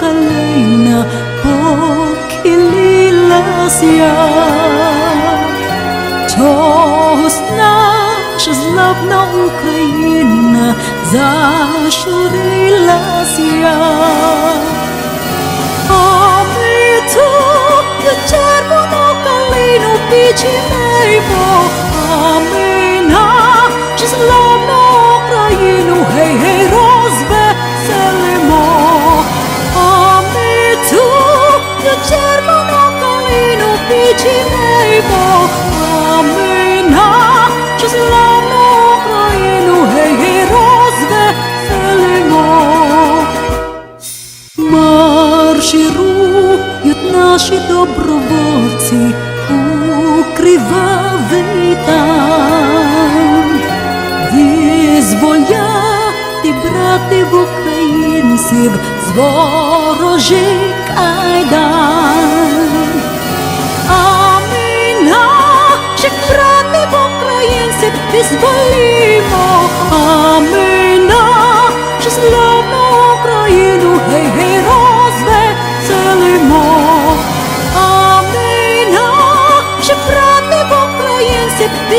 калина похилилася. Чогось наша славна Україна зашурилася. А ми тут червону калину підчинимо, а калину підчинимо, а ми нашу славну Україну, гей, гей, розвеселимо. Марширують наші добровольці у кривавий там, визволяти братів українців з ворожих українців визволімо, а ми на щасливу Україну, гей, гей, розвеселимо. А ми наших братів українців визволімо, а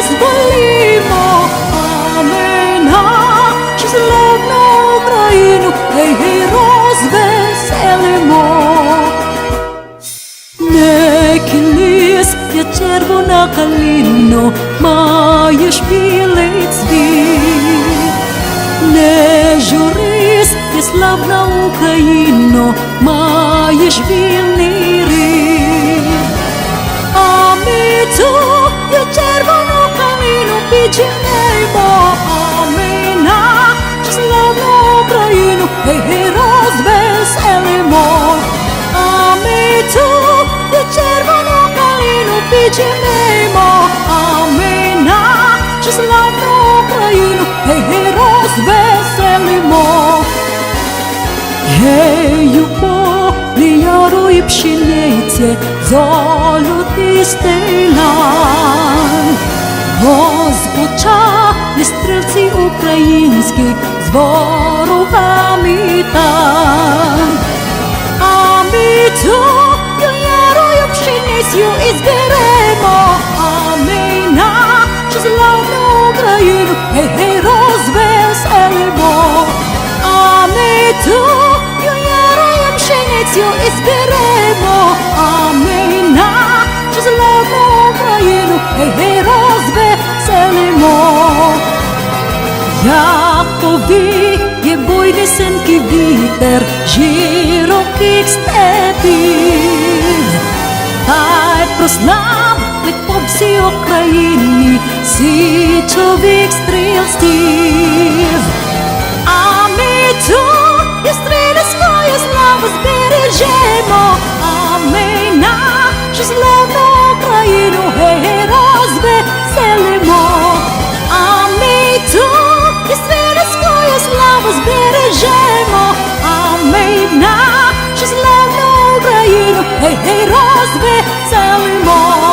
я червона калино, маєш білий цвіт. Не журись, я славна Україно, маєш вільний рід. А ми тут я червону калину підженемо, а ми нашу славну Україну, гей, розвеселимо. Підженемо, а ми нашу славну Україну, гей, гей, розвеселимо. Гею полі яру і пшениці, золотистий лан. Розпочали стрільці українські з ворогами там. А ми тою ярою пшеницю і зберемо, славну Україну, гей, гей, розвеселимо. А ми тою ярою пшеницю і зберемо, а ми нашу славну Україну, гей, гей, розвеселимо. Як повіє буйний синкий вітер широких степів, хай прославить по всій Україні січових стрільців. А ми тут і стрільською славу збережемо, а ми нашу славну Україну гей, розвеселимо. А ми тут і стрільською славу збережемо, а ми нашу славну Україну гей, гей, розвеселимо.